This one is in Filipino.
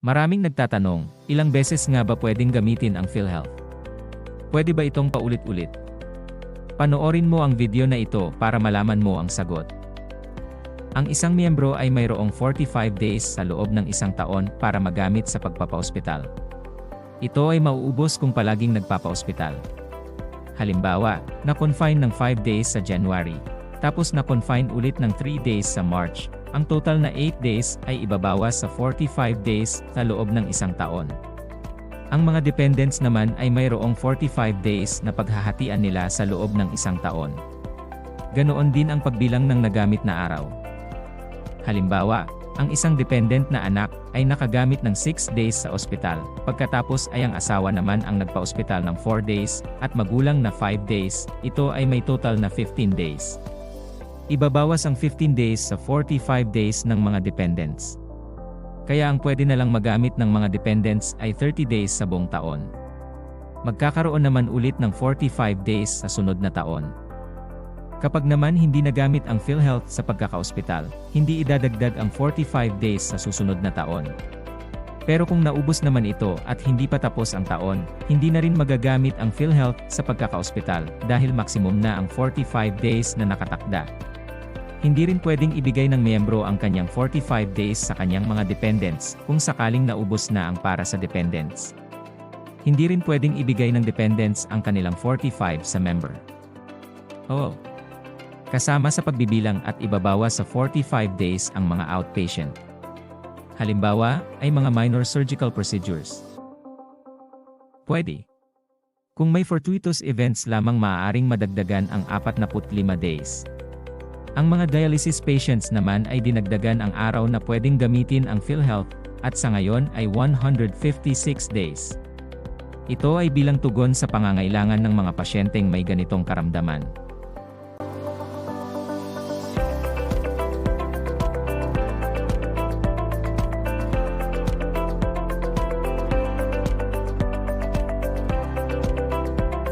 Maraming nagtatanong, ilang beses nga ba pwedeng gamitin ang PhilHealth? Pwede ba itong paulit-ulit? Panoorin mo ang video na ito para malaman mo ang sagot. Ang isang miyembro ay mayroong 45 days sa loob ng isang taon para magamit sa pagpapaospital. Ito ay mauubos kung palaging nagpapaospital. Halimbawa, na-confine ng 5 days sa January, tapos na-confine ulit ng 3 days sa March, ang total na 8 days ay ibabawas sa 45 days sa loob ng isang taon. Ang mga dependents naman ay mayroong 45 days na paghahatian nila sa loob ng isang taon. Ganoon din ang pagbilang ng nagamit na araw. Halimbawa, ang isang dependent na anak ay nakagamit ng 6 days sa ospital, pagkatapos ay ang asawa naman ang nagpa-ospital ng 4 days, at magulang na 5 days, ito ay may total na 15 days. Ibabawas ang 15 days sa 45 days ng mga dependents. Kaya ang pwede na lang magamit ng mga dependents ay 30 days sa buong taon. Magkakaroon naman ulit ng 45 days sa sunod na taon. Kapag naman hindi nagamit ang PhilHealth sa pagkakaospital, hindi idadagdag ang 45 days sa susunod na taon. Pero kung naubos naman ito at hindi pa tapos ang taon, hindi na rin magagamit ang PhilHealth sa pagkakaospital dahil maximum na ang 45 days na nakatakda. Hindi rin pwedeng ibigay ng miyembro ang kanyang 45 days sa kanyang mga dependents kung sakaling naubos na ang para sa dependents. Hindi rin pwedeng ibigay ng dependents ang kanilang 45 sa member. Oo. Kasama sa pagbibilang at ibabawa sa 45 days ang mga outpatient. Halimbawa, ay mga minor surgical procedures. Pwede. Kung may fortuitous events lamang maaaring madagdagan ang 45 days. Ang mga dialysis patients naman ay dinagdagan ang araw na pwedeng gamitin ang PhilHealth at sa ngayon ay 156 days. Ito ay bilang tugon sa pangangailangan ng mga pasyenteng may ganitong karamdaman.